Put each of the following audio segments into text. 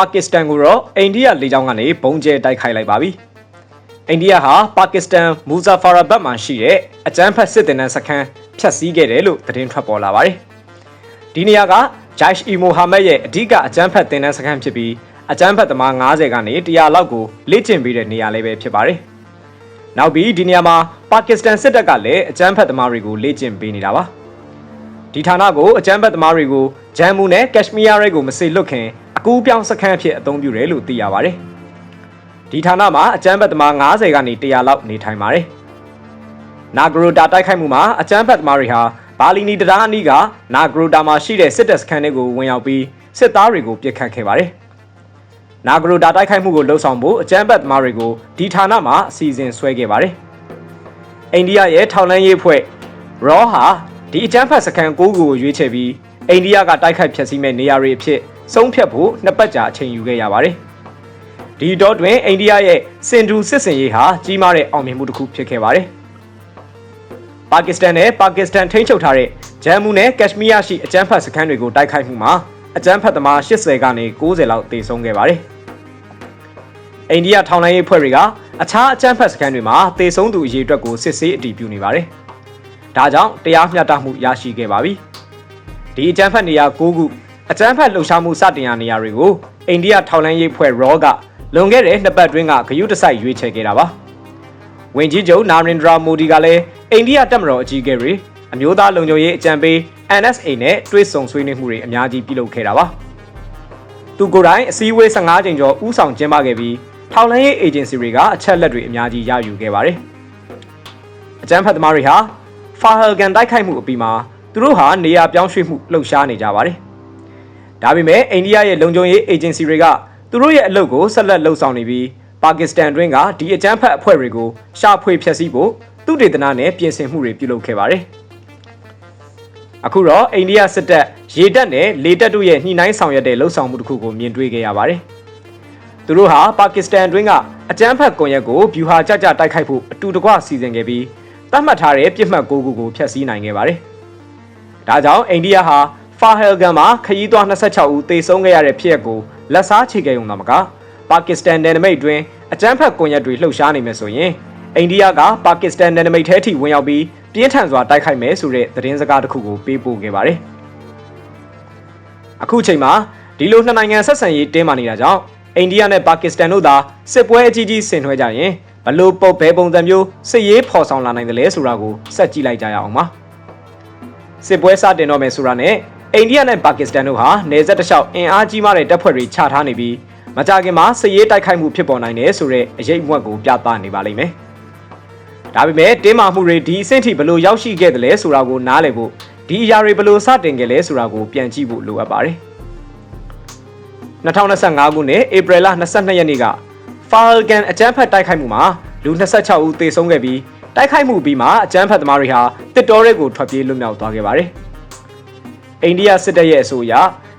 ပါကစ္စတန်ကိုတော့အိန္ဒိယလေကြောင်းကနေပုံကျဲတိုက်ခိုက်လိုက်ပါပြီ။အိန္ဒိယဟာပါကစ္စတန်မူဇာဖာရာဘတ်မှာရှိတဲ့အကြမ်းဖက်စစ်တပ်နန်းစခန်းဖျက်ဆီးခဲ့တယ်လို့သတင်းထွက်ပေါ်လာပါတယ်။ဒီနေရာကဂျိုက်အီမိုဟာမက်ရဲ့အဓိကအကြမ်းဖက်တင်နန်းစခန်းဖြစ်ပြီးအကြမ်းဖက်သမား90ကနေ100လောက်ကိုလေ့ကျင့်ပေးတဲ့နေရာလေးပဲဖြစ်ပါတယ်။နောက်ပြီးဒီနေရာမှာပါကစ္စတန်စစ်တပ်ကလည်းအကြမ်းဖက်သမားတွေကိုလေ့ကျင့်ပေးနေတာပါ။ဒီဌာနကိုအကြမ်းဖက်သမားတွေကိုဂျမ်မူနဲ့ကက်ရှမီးယားတွေကိုမစေလွတ်ခင် အကူပြောင်းစခန်းအဖြစ်အသုံးပြုတယ်လို့သိရပါတယ်။ဒီဌာနမှာအကြမ်းဖက်သမား90ကနေ100လောက်နေထိုင်ပါတယ်။နာဂရိုတာတိုက်ခိုက်မှုမှာအကြမ်းဖက်သမားတွေဟာဘာလီနီတရာအနီးကနာဂရိုတာမှာရှိတဲ့စစ်တပ်စခန်းတွေကိုဝင်ရောက်ပြီးစစ်သားတွေကိုပစ်ခတ်ခဲ့ပါတယ်။နာဂရိုတာတိုက်ခိုက်မှုကိုလှုံ့ဆော်ဖို့အကြမ်းဖက်သမားတွေကိုဒီဌာနမှာအစီအစဉ်ဆွဲခဲ့ပါတယ်။အိန္ဒိယရဲ့ထောက်လန်းရေးအဖွဲ့ရောဟာဒီအကြမ်းဖက်စခန်း၉ခုကိုရွေးချယ်ပြီးအိန္ဒိယကတိုက်ခိုက်ဖျက်ဆီးမဲ့နေရာတွေအဖြစ် ဆုံးဖြတ်ဖို့နှစ်ပတ်ကြာအချိန်ယူခဲ့ရပါတယ်။ဒီတော့တွင်အိန္ဒိယရဲ့စင်ဒူစစ်စင်ရေးဟာကြီးမားတဲ့အောင်မြင်မှုတစ်ခုဖြစ်ခဲ့ပါတယ်။ပါကစ္စတန်နဲ့ပါကစ္စတန်ထိန်းချုပ်ထားတဲ့ဂျမ်မူနဲ့ကက်ရှမီးယားရှိအကြမ်းဖက်စခန်းတွေကိုတိုက်ခိုက်မှုမှာအကြမ်းဖက်သမား80ကနေ90လောက်တေဆုံးခဲ့ပါတယ်။အိန္ဒိယထောင်လိုင်းရေးဖွဲ့တွေကအခြားအကြမ်းဖက်စခန်းတွေမှာတေဆုံးသူအရေအတွက်ကိုစစ်ဆေးအတည်ပြုနေပါတယ်။ဒါကြောင့်တရားမျှတမှုရရှိခဲ့ပါပြီ။ဒီအကြမ်းဖက်နေရာ9ခု အကြမ်းဖက်လှုပ်ရှားမှုစတင်ရာနေရာတွေကိုအိန္ဒိယထောက်လန်းရေးဖွဲ့ရောကလွန်ခဲ့တဲ့နှစ်ပတ်တွင်းကဂယုတစိုက်ရွေးချယ်ခဲ့တာပါ။ဝင်ကြီးချုပ်နာရင်ဒရာမိုဒီကလည်းအိန္ဒိယတပ်မတော်အကြီးအကဲတွေအမျိုးသားလုံခြုံရေးအကြံပေး NSA နဲ့တွဲဆုံဆွေးနွေးမှုတွေအများကြီးပြုလုပ်ခဲ့တာပါ။သူကိုယ်တိုင်အစည်းအဝေး15ကြိမ်ကျော်ဥဆောင်ကျင်းပခဲ့ပြီးထောက်လန်းရေးအေဂျင်စီတွေကအချက်လက်တွေအများကြီးရယူခဲ့ပါတယ်။အကြမ်းဖက်သမားတွေဟာဖာဟယ်ကန်တိုက်ခိုက်မှုအပြီးမှာသူတို့ဟာနေရာပြောင်းရွှေ့မှုလှုပ်ရှားနေကြပါတယ်။ ဒါပေမဲ့အိန္ဒိယရဲ့လုံခြုံရေးအေဂျင်စီတွေကသူတို့ရဲ့အလုပ်ကိုဆက်လက်လှုပ်ဆောင်နေပြီးပါကစ္စတန်တွင်းကဒီအကြမ်းဖက်အဖွဲ့တွေကိုရှာဖွေဖျက်ဆီးဖို့သူတေသနာနဲ့ပြင်ဆင်မှုတွေပြုလုပ်ခဲ့ပါတယ်။အခုတော့အိန္ဒိယစစ်တပ်ရေတပ်နဲ့လေတပ်တို့ရဲ့ညှိနှိုင်းဆောင်ရွက်တဲ့လှုပ်ဆောင်မှုတစ်ခုကိုမြင်တွေ့ခဲ့ရပါတယ်။သူတို့ဟာပါကစ္စတန်တွင်းကအကြမ်းဖက်ကွန်ရက်ကိုဗျူဟာကြကြတိုက်ခိုက်ဖို့အတူတကွစီစဉ်ခဲ့ပြီးတတ်မှတ်ထားတဲ့ပြစ်မှတ်၉ခုကိုဖျက်ဆီးနိုင်ခဲ့ပါတယ်။ဒါကြောင့်အိန္ဒိယဟာ ဖာဟယ်ဂန်မှာခရီးသွား26ဦးသေဆုံးခဲ့ရတဲ့ဖြစ်ရပ်ကိုလက်စားချေခဲ့ုံသာမကပါကစ္စတန်နယ်နိမိတ်တွင်အကြမ်းဖက်ကွန်ရက်တွေလှုပ်ရှားနေမယ်ဆိုရင်အိန္ဒိယကပါကစ္စတန်နယ်နိမိတ်ထဲထိဝင်ရောက်ပြီးပြင်းထန်စွာတိုက်ခိုက်မယ်ဆိုတဲ့သတင်းစကားတစ်ခုကိုပေးပို့ခဲ့ပါတယ်။အခုချိန်မှာဒီလိုနှစ်နိုင်ငံဆက်ဆံရေးတင်းမာနေတာကြောင့်အိန္ဒိယနဲ့ပါကစ္စတန်တို့သာစစ်ပွဲအကြီးကြီးဆင်နွှဲကြရင်ဘလို့ပုတ်ဘဲပုံစံမျိုးစစ်ရေးဖော်ဆောင်လာနိုင်တယ်လဲဆိုတာကိုဆက်ကြည့်လိုက်ကြရအောင်ပါ။စစ်ပွဲစတင်တော့မယ်ဆိုတာနဲ့ အိန္ဒိယနဲ့ပါကစ္စတန်တို့ဟာနေဆက်တစ်လျှောက်အင်အားကြီးမားတဲ့တပ်ဖွဲ့တွေချထားနေပြီးမကြခင်မှာစစ်ရေးတိုက်ခိုက်မှုဖြစ်ပေါ်နိုင်တယ်ဆိုတဲ့အရေးအမွက်ကိုပြသနေပါလိမ့်မယ်။ဒါပေမဲ့တင်းမာမှုတွေဒီအဆင့်ထိဘလို့ရောက်ရှိခဲ့တယ်လဲဆိုတာကိုနားလည်ဖို့ဒီအရာတွေဘလို့စတင်ခဲ့လဲဆိုတာကိုပြန်ကြည့်ဖို့လိုအပ်ပါတယ်။2025ခုနှစ်ဧပြီလ22ရက်နေ့က Falcon အကြမ်းဖက်တိုက်ခိုက်မှုမှာလူ26ဦးသေဆုံးခဲ့ပြီးတိုက်ခိုက်မှုပြီးမှအကြမ်းဖက်သမားတွေဟာတစ်တော်ရဲကိုထွက်ပြေးလွတ်မြောက်သွားခဲ့ပါတယ်။ အိန္ဒိယစစ်တပ်ရဲ့အဆိုအရ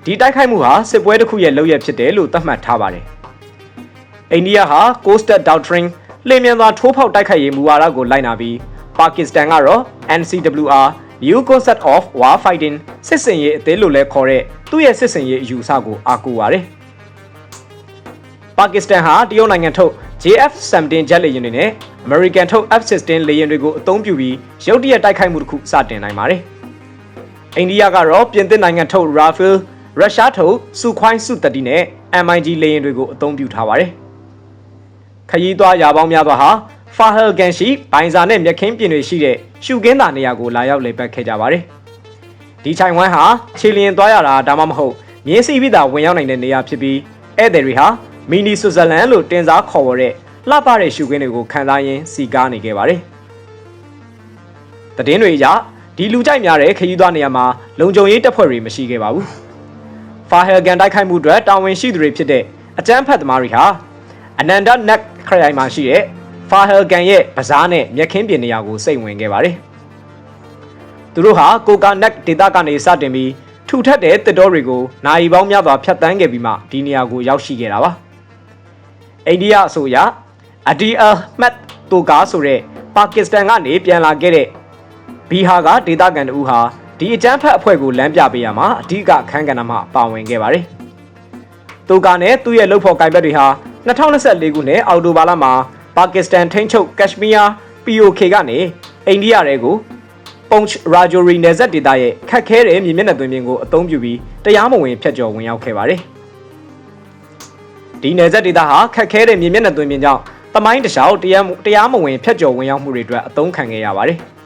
ဒီတိုက်ခိုက်မှုဟာစစ်ပွဲတစ်ခုရဲ့လုပ်ရဖြစ်တယ်လို့သတ်မှတ်ထားပါတယ်။အိန္ဒိယဟာ Coastal Doctrine လျင်မြန်စွာထိုးဖောက်တိုက်ခိုက်ရေးမူဝါဒကိုလိုက်နာပြီးပါကစ္စတန်ကတော့ NCWR New Concept of War Fighting စစ်စင်ရေးအသေးလို့လဲခေါ်တဲ့သူ့ရဲ့စစ်စင်ရေးအယူအဆကိုအားကိုးပါတယ်။ပါကစ္စတန်ဟာတရုတ်နိုင်ငံထုတ် JF-17 ဂျက်လေယာဉ်တွေနဲ့ American ထုတ် F-16 လေယာဉ်တွေကိုအသုံးပြုပြီးရုတ်တရက်တိုက်ခိုက်မှုတစ်ခုစတင်နိုင်ပါတယ်။ အိန္ဒိယကတော့ပြင်သစ်နိုင်ငံထုတ် Rafale ရုရှားထုတ်စုခွိုင်းစု30 နဲ့ MiG လေယာဉ်တွေကိုအသုံးပြုထားပါတယ်။ခရီးသွားရာပေါင်းများစွာဟာဖာဟယ်ဂန်ရှိဘိုင်ဇာနဲ့မြက်ခင်းပြင်တွေရှိတဲ့ရှုကင်းတာနေရာကိုလာရောက်လည်ပတ်ခဲ့ကြပါတယ်။ဒီချိုင်ဝမ်ဟာခြေလျင်သွားရတာဒါမှမဟုတ်မြင်းစီပြီးတာဝင်ရောက်နိုင်တဲ့နေရာဖြစ်ပြီးဧည့်သည်တွေဟာမီနီဆွစ်ဇာလန်လို့တင်စားခေါ်ဝေါ်တဲ့လှပတဲ့ရှုကင်းတွေကိုခံစားရင်းစီကားနေခဲ့ပါတယ်။တည်င်းတွေအရ ဒီလူကြိုက်များတဲ့ခရီးသွားနေရာမှာလုံခြုံရေးတပ်ဖွဲ့တွေမရှိခဲ့ပါဘူး။ဖာဟယ်ဂန်တိုက်ခိုက်မှုအတွက်တာဝန်ရှိသူတွေဖြစ်တဲ့အကြမ်းဖက်သမားတွေဟာအနန္ဒနက်ခရိုင်မှာရှိတဲ့ဖာဟယ်ဂန်ရဲ့ပဇားနဲ့မြက်ခင်းပြင်နေရာကိုစိတ်ဝင်ခဲ့ပါတယ်။သူတို့ဟာကိုကာနက်ဒေတာကနေစတင်ပြီးထူထပ်တဲ့တစ်တော်တွေကိုနိုင်ပေါင်းများစွာဖြတ်တန်းခဲ့ပြီးမှဒီနေရာကိုရောက်ရှိခဲ့တာပါ။အိန္ဒိယအဆိုအရအဒီအမတ်တိုကာဆိုတဲ့ပါကစ္စတန်ကနေပြန်လာခဲ့တဲ့ ဘီဟာကဒေတာကန်တူဟာဒီအကြမ်းဖက်အဖွဲ့ကိုလမ်းပြပေးရမှာအဓိကအခန်းကဏ္ဍမှာပါဝင်ခဲ့ပါတယ်။သူတူကာနဲ့သူ့ရဲ့လုပ်ဖော်ကိုင်ဘက်တွေဟာ2024ခုနှစ်အောက်တိုဘာလမှာပါကစ္စတန်ထိန်းချုပ်ကက်ရှ်မီးယား POK ကနေအိန္ဒိယရဲကိုပုံချ်ရာဂျိုရီနယ်စပ်ဒေသရဲ့ခက်ခဲတဲ့မြေမျက်နှာသွင်းပြင်ကိုအသုံးပြုပြီးတရားမဝင်ဖျက်ကျော်ဝင်ရောက်ခဲ့ပါတယ်။ဒီနယ်စပ်ဒေသဟာခက်ခဲတဲ့မြေမျက်နှာသွင်းပြင်ကြောင့်တမိုင်းတခြားတရားတရားမဝင်ဖျက်ကျော်ဝင်ရောက်မှုတွေအတွက်အသုံးခံခဲ့ရပါတယ်။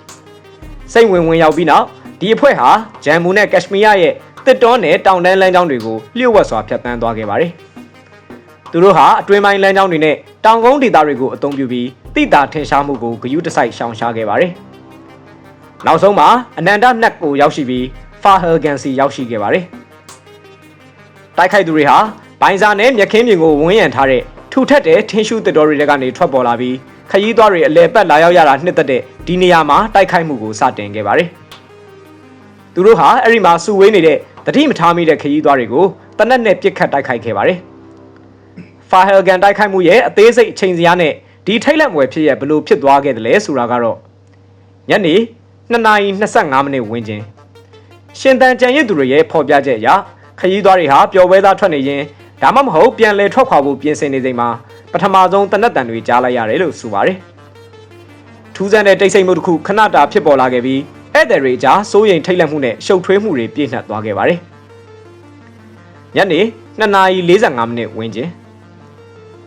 စိတ်ဝင်ဝင်ရောက်ပြီးနောက်ဒီအဖွဲ့ဟာဂျမ်မူနဲ့ကက်ရှ်မီးယားရဲ့တစ်တောနဲ့တောင်တန်းလမ်းကြောင်းတွေကိုလျှို့ဝှက်စွာဖျက်ဆီးသွားခဲ့ပါတယ်။သူတို့ဟာအတွင်းပိုင်းလမ်းကြောင်းတွေနဲ့တောင်ကုန်းဒေသတွေကိုအသုံးပြုပြီးတိတာထင်ရှားမှုကိုဂယုတစိုက်ရှောင်ရှားခဲ့ပါတယ်။နောက်ဆုံးမှာအနန္တနက်ကိုရောက်ရှိပြီးဖာဟယ်ဂန်စီရောက်ရှိခဲ့ပါတယ်။တိုက်ခိုက်သူတွေဟာဘိုင်ဇာနဲ့မြက်ခင်းပြင်ကိုဝန်းရံထားတဲ့ထူထပ်တဲ့ထင်းရှူးတစ်တော်တွေကနေထွက်ပေါ်လာပြီး ခရီးသွားတွေအလဲပတ်လာရောက်ရတာနှစ်သက်တဲ့ဒီနေရာမှာတိုက်ခိုက်မှုကိုစတင်ခဲ့ပါတယ်။သူတို့ဟာအဲ့ဒီမှာစုဝေးနေတဲ့တတိမထားမိတဲ့ခရီးသွားတွေကိုတနက်နဲ့ပြစ်ခတ်တိုက်ခိုက်ခဲ့ပါတယ်။ဖာဟယ်ဂန်တိုက်ခိုက်မှုရဲ့အသေးစိတ်အချိန်စရာနဲ့ဒီထိတ်လန့်မွယ်ဖြစ်ရဲ့ဘလို့ဖြစ်သွားခဲ့တယ်လဲဆိုတာကတော့ညနေ2နာရီ25မိနစ်ဝန်းကျင်ရှင်တန်ကြံရစ်သူတွေရဲ့ဖော်ပြချက်အရခရီးသွားတွေဟာပျော်ပွဲသားထွက်နေရင်ဒါမှမဟုတ်ပြန်လည်ထွက်ခွာဖို့ပြင်ဆင်နေချိန်မှာ ပထမဆုံးတနက်တန်တွေကြားလိုက်ရတယ်လို့ဆိုပါတယ်။ထူးဆန်းတဲ့တိတ်ဆိတ်မှုတစ်ခုခဏတာဖြစ်ပေါ်လာခဲ့ပြီးဧည့်သည်တွေကြားစိုးရိမ်ထိတ်လန့်မှုနဲ့ရှုပ်ထွေးမှုတွေပြည့်နှက်သွားခဲ့ပါတယ်။ညနေ2:45မိနစ်ဝန်းကျင်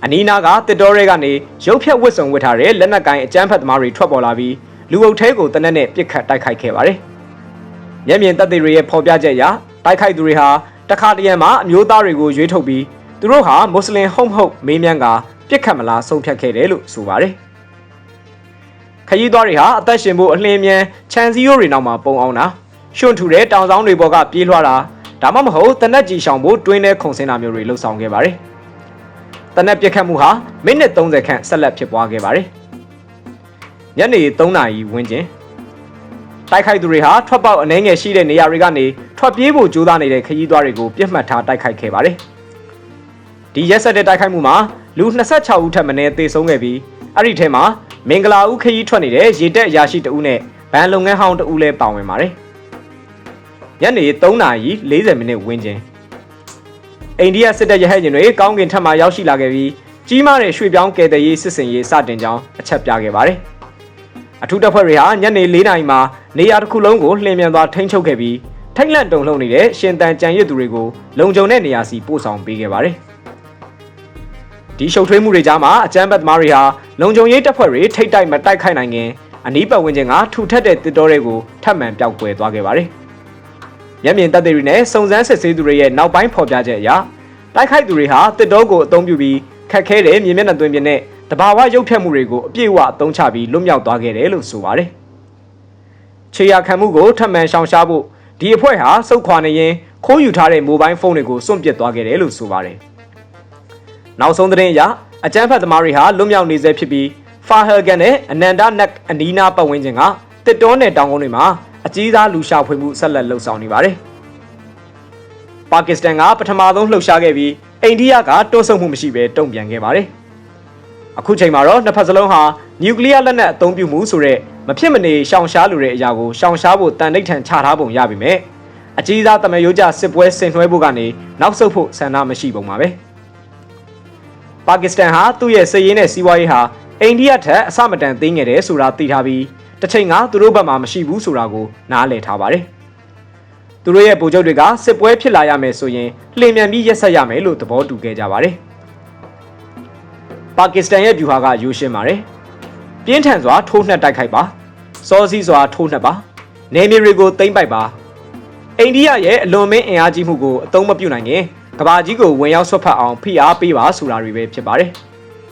အနီးနားကတစ်တော်ရဲကနေရုပ်ဖြတ်ဝစ်စုံဝစ်ထားတဲ့လက်နက်ကိုင်အကြမ်းဖက်သမားတွေထွက်ပေါ်လာပြီးလူအုပ်ထဲကိုတနက်နဲ့ပြစ်ခတ်တိုက်ခိုက်ခဲ့ပါတယ်။မျက်မြင်သက်သေတွေရဲ့ဖော်ပြချက်အရတိုက်ခိုက်သူတွေဟာတခါတရံမှာအမျိုးသားတွေကိုရွေးထုတ်ပြီးသူတို့ဟာမွတ်စလင်ဟုတ်မဟုတ်မေးမြန်းက ပြစ်ခတ်မလားဆုံးဖြတ်ခဲ့တယ်လို့ဆိုပါတယ်။ခရီးသွားတွေဟာအသက်ရှင်ဖို့အလင်းမြန်ခြံစည်းရိုးတွေနောက်မှာပုံအောင်တာရွှွန့်ထူတဲ့တောင်ဆောင်တွေပေါ်ကပြေးလွှားတာဒါမှမဟုတ်တနက်ကြီးရှောင်ဖို့တွင်းထဲခုန်ဆင်းတာမျိုးတွေလှုပ်ဆောင်ခဲ့ပါတယ်။တနက်ပြစ်ခတ်မှုဟာမိနစ်30ခန့်ဆက်လက်ဖြစ်ပွားခဲ့ပါတယ်။ညနေ3နာရီဝန်းကျင်တိုက်ခိုက်သူတွေဟာထွက်ပေါက်အနှဲငယ်ရှိတဲ့နေရာတွေကနေထွက်ပြေးဖို့ကြိုးစားနေတဲ့ခရီးသွားတွေကိုပြစ်မှတ်ထားတိုက်ခိုက်ခဲ့ပါတယ်။ဒီရက်ဆက်တဲ့တိုက်ခိုက်မှုမှာ လူ26ဦးထပ်မံသေဆုံးခဲ့ပြီးအဲ့ဒီထဲမှာမင်္ဂလာဦးခရီးထွက်နေတဲ့ရေတက်အရာရှိတဦးနဲ့ဗန်လုပ်ငန်းဟောင်းတဦးလည်းပါဝင်ပါတယ်။ညနေ3:40မိနစ်ဝန်းကျင်အိန္ဒိယစစ်တပ်ရဟတ်ယာဉ်တွေကောင်းကင်ထပ်မှရောက်ရှိလာခဲ့ပြီးကြီးမားတဲ့ရွှေ့ပြောင်းကယ်ဆယ်ရေးစစ်စင်ရေးစတင်ကြောင်းအချက်ပြခဲ့ပါတယ်။အထူးတပ်ဖွဲ့တွေဟာညနေ၄နာရီမှာနေရာတစ်ခုလုံးကိုလှည့်မြန်သွားထိန်းချုပ်ခဲ့ပြီးထိတ်လန့်တုန်လှုပ်နေတဲ့ရှင်တန်ကြံရစ်သူတွေကိုလုံခြုံတဲ့နေရာစီပို့ဆောင်ပေးခဲ့ပါတယ်။ ဒီရှုပ်ထွေးမှုတွေကြားမှာအကြမ်းဖက်သမားတွေဟာလုံခြုံရေးတပ်ဖွဲ့တွေထိတ်တိုက်မတိုက်ခိုက်နိုင်ခင်အနီးပတ်ဝန်းကျင်ကထူထပ်တဲ့တစ်တော်တွေကိုထပ်မံပျောက်ကွယ်သွားခဲ့ပါတယ်။မျက်မြင်တပ်တွေနဲ့စုံစမ်းစစ်ဆေးသူတွေရဲ့နောက်ပိုင်းဖော်ပြချက်အရတိုက်ခိုက်သူတွေဟာတစ်တော်ကိုအသုံးပြုပြီးခက်ခဲတဲ့မြေမျက်နှာသွင်းပြနဲ့တဘာဝရုပ်ဖြတ်မှုတွေကိုအပြည့်အဝအသုံးချပြီးလွတ်မြောက်သွားခဲ့တယ်လို့ဆိုပါတယ်။ခြေရာခံမှုကိုထပ်မံရှောင်ရှားဖို့ဒီအဖွဲ့ဟာစုတ်ခွာနေရင်ခိုးယူထားတဲ့မိုဘိုင်းဖုန်းတွေကိုစွန့်ပစ်သွားခဲ့တယ်လို့ဆိုပါတယ်။ နောက်ဆုံးသတင်းအရအကြမ်းဖက်သမားတွေဟာလွတ်မြောက်နေဆဲဖြစ်ပြီးဖာဟယ်ဂန်နဲ့အနန္ဒနက်အနီးနားပတ်ဝန်းကျင်ကတစ်တောနယ်တောင်ကုန်းတွေမှာအကြီးစားလူရှာဖွေမှုဆက်လက်လှုပ်ဆောင်နေပါတယ်။ပါကစ္စတန်ကပထမဆုံးလှုပ်ရှားခဲ့ပြီးအိန္ဒိယကတွန်းဆုတ်မှုမရှိဘဲတုံ့ပြန်ခဲ့ပါတယ်။အခုချိန်မှာတော့နှစ်ဖက်စလုံးဟာနျူကလ িয়ার လက်နက်အသုံးပြုမှုဆိုတဲ့မဖြစ်မနေရှောင်ရှားလိုတဲ့အရာကိုရှောင်ရှားဖို့တန်ဋိဌာန်ချထားပုံရပါမယ်။အကြီးစားတမယိုးကြစစ်ပွဲဆင်နွှဲဖို့ကနေနောက်ဆုတ်ဖို့ဆန္ဒမရှိပုံပါပဲ။ ပါကစ္စတန်ဟာသူ့ရဲ့စစ်ရေးနဲ့စီးပွားရေးဟာအိန္ဒိယထက်အဆမတန်သေးငယ်တယ်ဆိုတာသိထားပြီးတစ်ချိန်ကသူတို့ဘက်မှာမရှိဘူးဆိုတာကိုနားလည်ထားပါတယ်။သူတို့ရဲ့ဗိုလ်ချုပ်တွေကစစ်ပွဲဖြစ်လာရမယ်ဆိုရင်လှင်မြန်ပြီးရက်ဆက်ရမယ်လို့သဘောတူခဲ့ကြပါတယ်။ပါကစ္စတန်ရဲ့ဗျူဟာကယူရှင်းပါတယ်။ပြင်းထန်စွာထိုးနှက်တိုက်ခိုက်ပါ။စောစီးစွာထိုးနှက်ပါ။နေမြေတွေကိုသိမ့်ပိုက်ပါ။အိန္ဒိယရဲ့အလွန်မင်းအင်အားကြီးမှုကိုအသုံးမပြုနိုင်ရင် ကဘာကြီးကိုဝင်ရောက်ဆွတ်ဖက်အောင်ဖိအားပေးပါဆိုတာတွေပဲဖြစ်ပါတယ်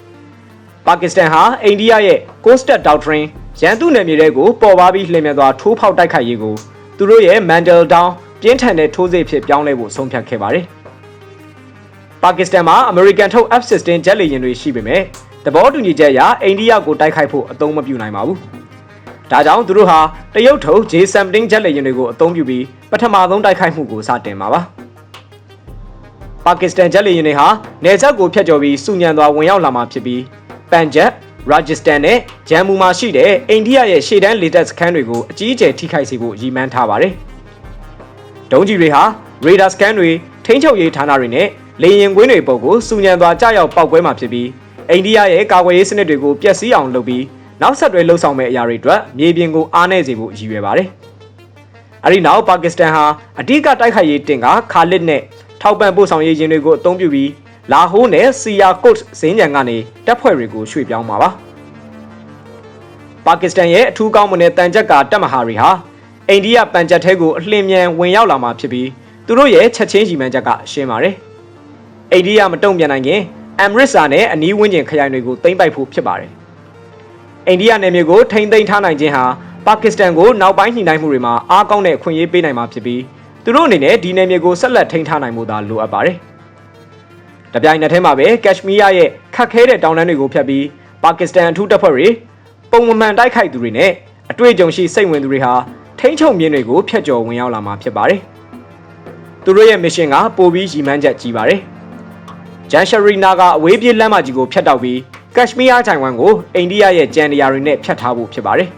။ပါကစ္စတန်ဟာအိန္ဒိယရဲ့ Coastal Doctrine ရန်သူနယ်မြေတွေကိုပေါ်ပါပြီးလှည့်မြသွားထိုးဖောက်တိုက်ခိုက်ရေးကိုသူတို့ရဲ့ Mandal Down ပြင်းထန်တဲ့ထိုးစစ်ဖြစ်ပြောင်းလဲဖို့ဆုံးဖြတ်ခဲ့ပါတယ်။ပါကစ္စတန်မှာ American ထုတ် F-16 ဂျက်လေယာဉ်တွေရှိပေမဲ့သဘောတူညီချက်အရအိန္ဒိယကိုတိုက်ခိုက်ဖို့အသုံးမပြုနိုင်ပါဘူး။ဒါကြောင့်သူတို့ဟာတရုတ်ထုတ် J-17 ဂျက်လေယာဉ်တွေကိုအသုံးပြုပြီးပထမဆုံးတိုက်ခိုက်မှုကိုစတင်မှာပါ။ ပါကစ္စတန်ဂျက်လေယာဉ်တွေဟာနေဆက်ကိုဖျက်ကျော်ပြီးစုညံသွားဝင်ရောက်လာမှာဖြစ်ပြီးပန်ဂျပ်ရာဂျစ္စတန်နဲ့ဂျမ်မူမှာရှိတဲ့အိန္ဒိယရဲ့ရှေ့တန်းလေတပ်စခန်းတွေကိုအကြီးအကျယ်ထိခိုက်စေဖို့ရည်မှန်းထားပါတယ်။ဒုံးကျည်တွေဟာရေဒါစကန်တွေထိန်းချုပ်ရေးဌာနတွေနဲ့လေရင်ကွင်းတွေပုံကိုစူညံသွားကြောက်ရောက်ပောက်ကွဲမှာဖြစ်ပြီးအိန္ဒိယရဲ့ကာကွယ်ရေးစနစ်တွေကိုပျက်စီးအောင်လုပ်ပြီးနောက်ဆက်တွဲလှုပ်ဆောင်မဲ့အရာတွေအတွက်မြေပြင်ကိုအားနည်းစေဖို့ရည်ရွယ်ပါတယ်။အဲဒီနောက်ပါကစ္စတန်ဟာအဓိကတိုက်ခိုက်ရေးတင်ကခါလစ်နဲ့ ထောက်ပံ့ပို့ဆောင်ရေးရင်တွေကိုအသုံးပြုပြီးလာဟိုးနဲ့စီယာကုတ်စင်းကြံကနေတပ်ဖွဲ့တွေကိုရွှေ့ပြောင်းမှာပါ။ပါကစ္စတန်ရဲ့အထူးကောင်းမွန်တဲ့တန်ကြပ်ကာတပ်မဟာတွေဟာအိန္ဒိယပန်ချက်ထဲကိုအလင်းမြန်ဝင်ရောက်လာမှာဖြစ်ပြီးသူတို့ရဲ့ချက်ချင်းရီမှန်းချက်ကရှင်းပါတယ်။အိန္ဒိယမတုံ့ပြန်နိုင်ခင်အမ်ရစ်စာနဲ့အနီးဝန်းကျင်ခရိုင်တွေကိုသိမ်းပိုက်ဖို့ဖြစ်ပါတယ်။အိန္ဒိယနယ်မြေကိုထိမ့်သိမ်းထားနိုင်ခြင်းဟာပါကစ္စတန်ကိုနောက်ပိုင်းညှိနှိုင်းမှုတွေမှာအားကောင်းတဲ့အခွင့်အရေးပေးနိုင်မှာဖြစ်ပြီး သူတို့အနေနဲ့ဒီနယ်မြေကိုဆက်လက်ထိန်းထားနိုင်မှုသာလိုအပ်ပါတယ်။တပြိုင်နက်တည်းမှာပဲကက်ရှမီးယားရဲ့ခတ်ခဲတဲ့တောင်တန်းတွေကိုဖျက်ပြီးပါကစ္စတန်အထူးတပ်ဖွဲ့တွေပုံမှန်တိုက်ခိုက်သူတွေနဲ့အတွေ့အကြုံရှိစိတ်ဝင်သူတွေဟာထိန်းချုပ်မြင်းတွေကိုဖျက်ကျော်ဝင်ရောက်လာမှာဖြစ်ပါတယ်။သူတို့ရဲ့မစ်ရှင်ကပိုပြီးရည်မှန်းချက်ကြီးပါတယ်။ဂျန်ရှရီနာကအဝေးပြေးလမ်းမကြီးကိုဖျက်တောက်ပြီးကက်ရှမီးယားတိုင်ဝမ်ကိုအိန္ဒိယရဲ့ကြံနေရာတွေနဲ့ဖျက်ထားဖို့ဖြစ်ပါတယ်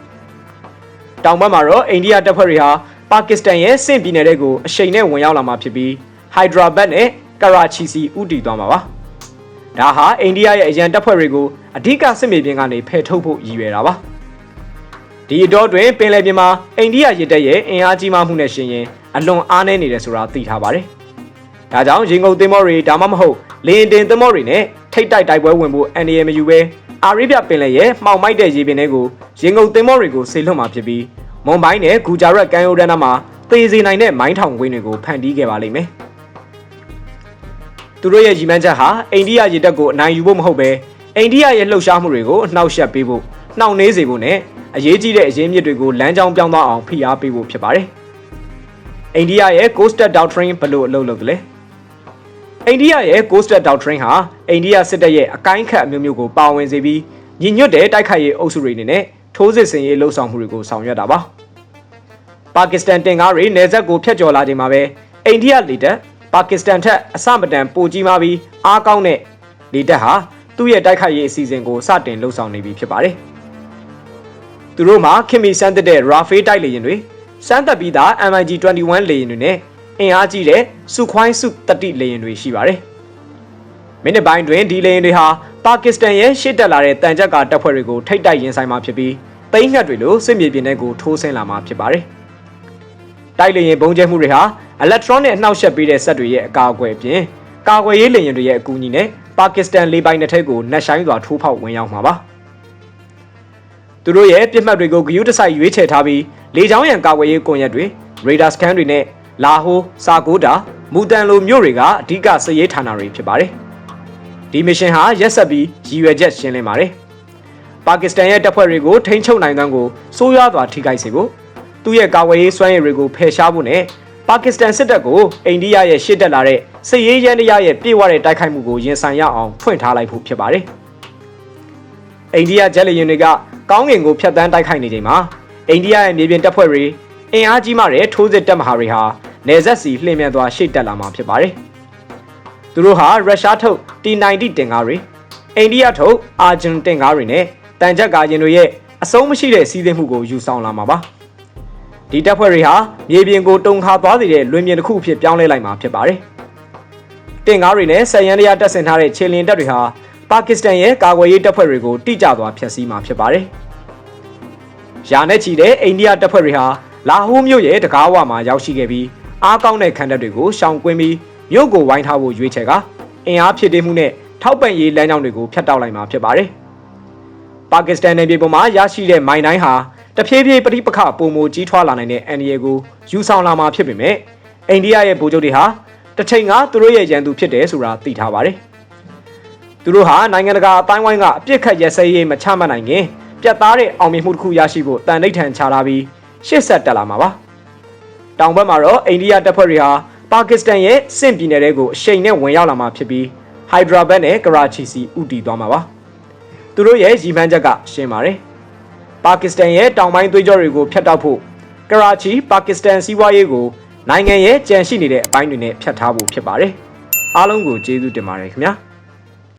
။တောင်ဘက်မှာတော့အိန္ဒိယတပ်ဖွဲ့တွေဟာ ပါကစ္စတန်ရဲ့စင့်ပြည်နယ်တွေကိုအရှိန်နဲ့ဝင်ရောက်လာမှာဖြစ်ပြီးဟိုက်ဒရာဘတ်နဲ့ကရာချီစီဥတီသွားမှာပါ။ဒါဟာအိန္ဒိယရဲ့အရန်တပ်ဖွဲ့တွေကိုအဓိကစစ်မြေပြင်ကနေဖယ်ထုတ်ဖို့ရည်ရွယ်တာပါ။ဒီအတော့တွင်ပင်လယ်ပြင်မှာအိန္ဒိယရစ်တပ်ရဲ့အင်အားကြီးမားမှုနဲ့ရှင်ရင်အလွန်အားနည်းနေတယ်ဆိုတာသိထားပါတယ်။ဒါကြောင့်ရင်ကုန်သင်္ဘောတွေဒါမှမဟုတ်လေရင်တင်သင်္ဘောတွေနဲ့ထိတ်တိုက်တိုက်ပွဲဝင်ဖို့အန်ဒီရမယူပဲအာရိဗျပင်လယ်ရဲ့မှောင်မိုက်တဲ့ရေပြင်တွေကိုရင်ကုန်သင်္ဘောတွေကိုဆေလွတ်မှာဖြစ်ပြီး မွန်ဘိုင်းနဲ့ဂူဂျာရက်ကမ်းရိုးတန်းနားမှာသေစေနိုင်တဲ့မိုင်းထောင်ကွင်းတွေကိုဖန်တီးခဲ့ပါလိမ့်မယ်။သူတို့ရဲ့ရည်မှန်းချက်ဟာအိန္ဒိယရေတပ်ကိုအနိုင်ယူဖို့မဟုတ်ပဲအိန္ဒိယရဲ့လှုပ်ရှားမှုတွေကိုနှောက်ယှက်ပေးဖို့နှောင့်နှေးစေဖို့နဲ့အရေးကြီးတဲ့အရင်းမြစ်တွေကိုလမ်းကြောင်းပြောင်းသွားအောင်ဖိအားပေးဖို့ဖြစ်ပါတယ်။အိန္ဒိယရဲ့ Coastal Doctrine ဘယ်လိုအလုပ်လုပ်သလဲ။အိန္ဒိယရဲ့ Coastal Doctrine ဟာအိန္ဒိယစစ်တပ်ရဲ့အကိုင်းခတ်အမျိုးမျိုးကိုပါဝင်စေပြီးညီညွတ်တဲ့တိုက်ခိုက်ရေးအုပ်စုတွေအနေနဲ့ထိုးစစ်ဆင်ရေးလှုပ်ဆောင်မှုတွေကိုဆောင်ရွက်တာပါ။ ပါကစ္စတန်တင်ကားတွေနေဆက်ကိုဖျက်ကျော်လာချိန်မှာပဲအိန္ဒိယလေတပ်ပါကစ္စတန်ထက်အဆမတန်ပိုကြီးမားပြီးအားကောင်းတဲ့လေတပ်ဟာသူ့ရဲ့တိုက်ခိုက်ရေးအစီအစဉ်ကိုစတင်လှုပ်ဆောင်နေပြီဖြစ်ပါတယ်။သူတို့မှာခင်မီစမ်းသက်တဲ့ Rafale တိုက်လေယာဉ်တွေစမ်းသက်ပြီးသား MiG-21 လေယာဉ်တွေနဲ့အင်အားကြီးတဲ့စုခွိုင်းစုတတိလေယာဉ်တွေရှိပါတယ်။မိနစ်ပိုင်းတွင်ဒီလေယာဉ်တွေဟာပါကစ္စတန်ရဲ့ရှေ့တက်လာတဲ့တန်ကြပ်ကာတပ်ဖွဲ့တွေကိုထိတ်တိုက်ရင်ဆိုင်မှာဖြစ်ပြီးသိန်းငှက်တွေလိုစစ်မြေပြင်တွေကိုထိုးဆင်းလာမှာဖြစ်ပါတယ်။ တိုက်လေယာဉ်ပုံကျဲမှုတွေဟာ electronic အနှောက်အယှက်ပေးတဲ့စက်တွေရဲ့အကာအကွယ်အပြင်ကာကွယ်ရေးလေယာဉ်တွေရဲ့အကူအညီနဲ့ပါကစ္စတန်လေပိုင်နှစ်ထက်ကိုနှက်ဆိုင်စွာထိုးဖောက်ဝင်ရောက်မှာပါ။သူတို့ရဲ့ပြစ်မှတ်တွေကိုဂယုတစိုက်ရွေးချယ်ထားပြီးလေကြောင်းရန်ကာကွယ်ရေးကွန်ရက်တွေရေဒါစကန်တွေနဲ့လာဟိုစာကိုတာမူတန်လိုမြို့တွေကအဓိကစရေးဌာနတွေဖြစ်ပါတယ်။ဒီမရှင်ဟာရက်ဆက်ပြီးရည်ရွယ်ချက်ရှင်းလင်းပါတယ်။ပါကစ္စတန်ရဲ့တပ်ဖွဲ့တွေကိုထိန်းချုပ်နိုင်တဲ့ကိုစိုးရွားစွာထိခိုက်စေဖို့ သူ့ရဲ့ကာကွယ်ရေးစွမ်းရည်တွေကိုဖယ်ရှားဖို့နဲ့ပါကစ္စတန်စစ်တပ်ကိုအိန္ဒိယရဲ့ရှေ့တက်လာတဲ့စစ်ရေးရန်တရားရဲ့ပြေဝတဲ့တိုက်ခိုက်မှုကိုရင်ဆိုင်ရအောင်ဖွင့်ထားလိုက်ဖို့ဖြစ်ပါတယ်။အိန္ဒိယဂျက်လေယာဉ်တွေကကောင်းကင်ကိုဖျက်ဆီးတိုက်ခိုက်နေချိန်မှာအိန္ဒိယရဲ့မြေပြင်တပ်ဖွဲ့တွေအင်အားကြီးမှတဲ့ထိုးစစ်တပ်မဟာတွေဟာနေဆက်စီလှည့်မြန်သွားရှေ့တက်လာမှာဖြစ်ပါတယ်။သူတို့ဟာရုရှားထုတ် T90 တင်ကားတွေအိန္ဒိယထုတ်အာဂျင်တင်ကားတွေနဲ့တန်ကြပ်ကာရင်တွေရဲ့အဆုံးမရှိတဲ့စီးဆင်းမှုကိုယူဆောင်လာမှာပါ။ ဒီတပ်ဖွဲ့တွေဟာမြေပြင်ကိုတုံခါသွားစေတဲ့လွင်ပြင်တစ်ခုအဖြစ်ပြောင်းလဲလိုက်မှာဖြစ်ပါတယ်။တင်ကားတွေနဲ့ဆက်ရန်တရားတပ်ဆင်ထားတဲ့ခြေလျင်တပ်တွေဟာပါကစ္စတန်ရဲ့ကာကွယ်ရေးတပ်ဖွဲ့တွေကိုတိကျစွာဖျက်ဆီးမှာဖြစ်ပါတယ်။ရာနဲ့ချီတဲ့အိန္ဒိယတပ်ဖွဲ့တွေဟာလာဟိုးမြို့ရဲ့တကားဝမှာရောက်ရှိခဲ့ပြီးအားကောင်းတဲ့ခံတပ်တွေကိုရှောင်ကွင်းပြီးမြို့ကိုဝိုင်းထားဖို့ရွေးချယ်ကအင်အားဖြစ်တည်မှုနဲ့ထောက်ပံ့ရေးလမ်းကြောင်းတွေကိုဖျက်တောက်လိုက်မှာဖြစ်ပါတယ်။ပါကစ္စတန်နယ်မြေပေါ်မှာရရှိတဲ့မိုင်တိုင်းဟာ တဖြည်းဖြည်းပဋိပက္ခပုံမကြီးထွားလာနိုင်တဲ့အန်ဒီယေကိုယူဆောင်လာမှာဖြစ်ပေမဲ့အိန္ဒိယရဲ့ဗိုလ်ချုပ်တွေဟာတစ်ချိန်ကသူတို့ရဲ့ရန်သူဖြစ်တယ်ဆိုတာသိထားပါတယ်။သူတို့ဟာနိုင်ငံတကာအတိုင်းဝိုင်းကအပြစ်ခတ်ရစဲရေးမချမှတ်နိုင်ခင်ပြတ်သားတဲ့အောင်မြင်မှုတစ်ခုရရှိဖို့တန်ဋိဌာန်ချလာပြီးရှေ့ဆက်တက်လာမှာပါ။တောင်ဘက်မှာတော့အိန္ဒိယတပ်ဖွဲ့တွေဟာပါကစ္စတန်ရဲ့စင့်ပြည်နယ်တွေကိုအရှိန်နဲ့ဝင်ရောက်လာမှာဖြစ်ပြီးဟိုက်ဒရာဘတ်နဲ့ကရာချီစီဥတီသွားမှာပါ။သူတို့ရဲ့ရည်မှန်းချက်ကရှင်းပါတယ်။ ပါကစ္စတန်ရဲ့တောင်ပိုင်းသွေးကြောတွေကိုဖျက်တောက်ဖို့ကရာချီပါကစ္စတန်စီးပွားရေးကိုနိုင်ငံရဲ့ကြံရှိနေတဲ့အပိုင်းတွေနဲ့ဖျက်ထားဖို့ဖြစ်ပါတယ်။အားလုံးကိုကျေးဇူးတင်ပါတယ်ခင်ဗျာ။